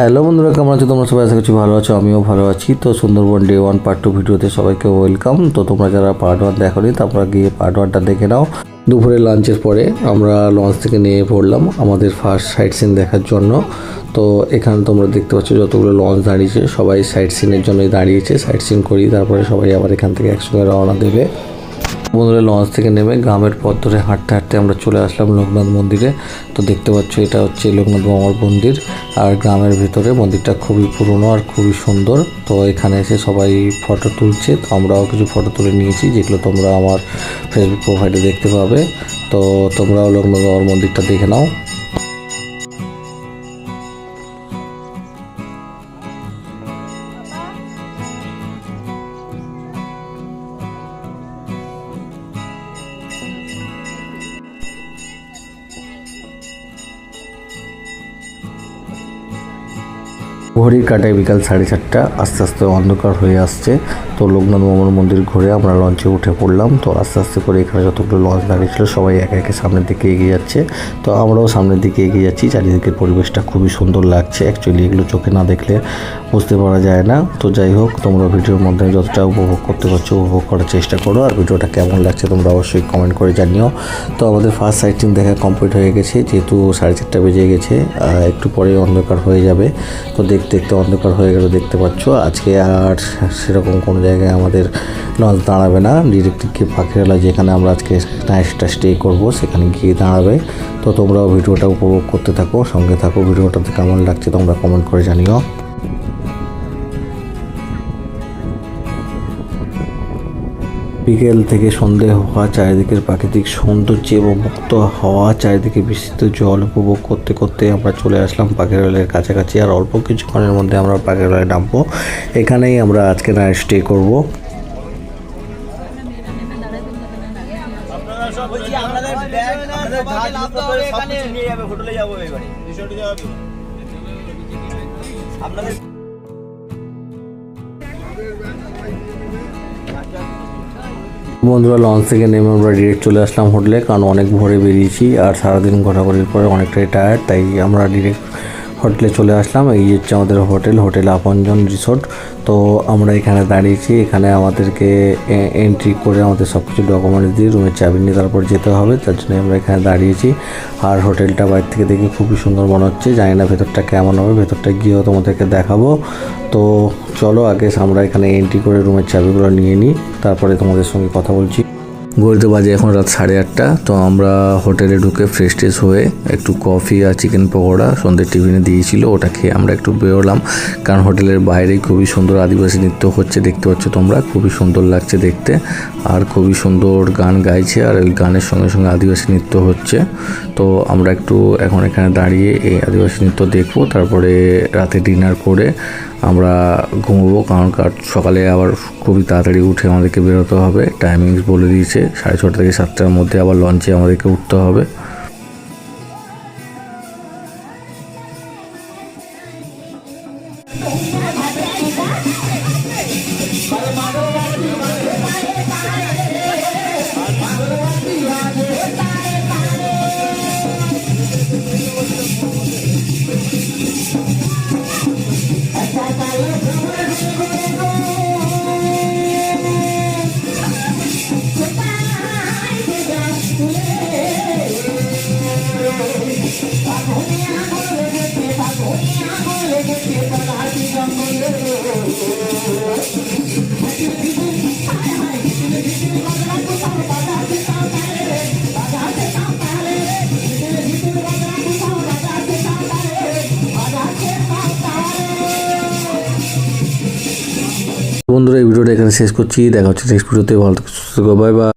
Hello বন্ধুরা, কেমন আছো তোমরা? সবাই আশা করছি ভালো আছো, আমিও ভালো আছি। তো Sundarban day one part two ভিডিওতে সবাইকে ওয়েলকাম তো তোমরা যারা পার্ট ওয়ান দেখোনি, তোমরা গিয়ে পার্ট ওয়ানটা দেখে নাও। দুপুরে লাঞ্চের পরে আমরা লঞ্চ থেকে নিয়ে পড়লাম আমাদের ফার্স্ট সাইট সিন দেখার জন্য। তো এখানে তোমরা দেখতে পাচ্ছ যতগুলো লঞ্চ দাঁড়িয়েছে, সবাই সাইট সিনের জন্যই দাঁড়িয়েছে। সাইট সিন করি তারপরে সবাই আবার এখান থেকে একসঙ্গে রওনা দেবে। বন্ধুরা লঞ্চ থেকে নেমে গ্রামের পথ ধরে হাঁটতে হাঁটতে আমরা চলে আসলাম লোকনাথ মন্দিরে। তো দেখতে পাচ্ছ এটা হচ্ছে লোকনাথ বাবার মন্দির। আর গ্রামের ভিতরে মন্দিরটা খুবই পুরনো আর খুবই সুন্দর। তো এখানে এসে সবাই ফটো তুলছে। তো আমরাও কিছু ফটো তুলে নিয়েছি, যেগুলো তোমরা আমার ফেসবুক প্রোফাইলে দেখতে পাবে। তো তোমরাও লোকনাথ বাবার মন্দিরটা দেখে নাও। ঘড়ির কাটায় বিকাল সাড়ে চারটা, আস্তে আস্তে অন্ধকার হয়ে আসছে। তো লোকনাথ মামার মন্দির ঘুরে আমরা লঞ্চে উঠে পড়লাম। তো আস্তে আস্তে করে এখানে যতগুলো লঞ্চ দাঁড়িয়েছিল সবাই একে একে সামনের দিকে এগিয়ে যাচ্ছে। তো আমরাও সামনের দিকে এগিয়ে যাচ্ছি। চারিদিকের পরিবেশটা খুবই সুন্দর লাগছে। অ্যাকচুয়ালি এগুলো চোখে না দেখলে বুঝতে পারা যায় না। তো যাই হোক, তোমরা ভিডিওর মাধ্যমে যতটা উপভোগ করতে পারছ উপভোগ করার চেষ্টা করো। আর ভিডিওটা কেমন লাগছে তোমরা অবশ্যই কমেন্ট করে জানিও। তো আমাদের ফার্স্ট সাইটিং দেখা কমপ্লিট হয়ে গেছে। যেহেতু সাড়ে চারটা বেজে গেছে একটু পরে অন্ধকার হয়ে যাবে। তো দেখতে দেখতে অন্ধকার হয়ে গেল, দেখতে পাচ্ছ। আজকে আর সেরকম কোনো জায়গায় আমাদের লঞ্চ দাঁড়াবে না। ডিরেক্ট গিয়ে পাখিরালা যেখানে আমরা আজকে নাইটটা স্টে করব, সেখানে গিয়ে দাঁড়াবে। তো তোমরাও ভিডিওটা উপভোগ করতে থাকো, সঙ্গে থাকো। ভিডিওটাতে কেমন লাগছে তোমরা কমেন্ট করে জানিও। বিকেল থেকে সন্ধে হওয়া চারিদিকের প্রাকৃতিক সৌন্দর্য এবং মুক্ত হাওয়া চারিদিকে বিস্তৃত জল উপভোগ করতে করতে আমরা চলে আসলাম পাখিরালয়ের কাছাকাছি। আর অল্প কিছুক্ষণের মধ্যে আমরা পাখিরালয়ে নামবো। এখানেই আমরা আজকে নাইট স্টে করব। আপনাদের বন্ধুরা লঞ্চ থেকে নেমে আমরা ডিরেক্ট চলে আসলাম হোটেলে কারণ অনেক ভোরে বেরিয়েছি আর সারাদিন ঘোরাঘুরির পরে অনেকটাই টায়ার্ড তাই আমরা ডিরেক্ট হোটেলে চলে আসলাম। এই হচ্ছে আমাদের হোটেল হোটেল আপনজন রিসোর্ট। তো আমরা এখানে দাঁড়িয়েছি। এখানে আমাদেরকে এন্ট্রি করে আমাদের সব কিছু ডকুমেন্টস দিয়ে রুমের চাবি নিয়ে তারপর যেতে হবে। তার জন্য আমরা এখানে দাঁড়িয়েছি। আর হোটেলটা বাইরে থেকে দেখে খুবই সুন্দর মনে হচ্ছে। জানি না ভেতরটা কেমন হবে। ভেতরটা গিয়েও তোমাদেরকে দেখাবো। তো চলো, আগে আমরা এখানে এন্ট্রি করে রুমের চাবিগুলো নিয়ে নিই। তারপরে তোমাদের সঙ্গে কথা বলছি। ঘড়িতে বাজে এখন রাত সাড়ে আটটা। তো আমরা হোটেলে ঢুকে ফ্রেশ ট্রেশ হয়ে একটু কফি আর চিকেন পকোড়া সন্ধ্যের টিফিনে দিয়েছিল, ওটা খেয়ে আমরা একটু বেরোলাম। কারণ হোটেলের বাইরেই খুবই সুন্দর আদিবাসী নৃত্য হচ্ছে, দেখতে পাচ্ছ তোমরা। খুবই সুন্দর লাগছে দেখতে। আর খুবই সুন্দর গান গাইছে আর ওই গানের সঙ্গে সঙ্গে আদিবাসী নৃত্য হচ্ছে। তো আমরা একটু এখন এখানে দাঁড়িয়ে এই আদিবাসী নৃত্য দেখব। তারপরে রাতে ডিনার করে আমরা ঘুমবো কারণ কার- সকালে আবার খুবই তাড়াতাড়ি উঠে আমাদেরকে বেরোতে হবে। টাইমিংস বলে দিয়েছে, সাড়ে ছটা থেকে সাতটার মধ্যে আবার লঞ্চে আমাদেরকে উঠতে হবে। বন্ধুরা এই ভিডিওটা এখানে শেষ করছি। দেখা হচ্ছে নেক্সট ভিডিওতে। ভালো বাই বাই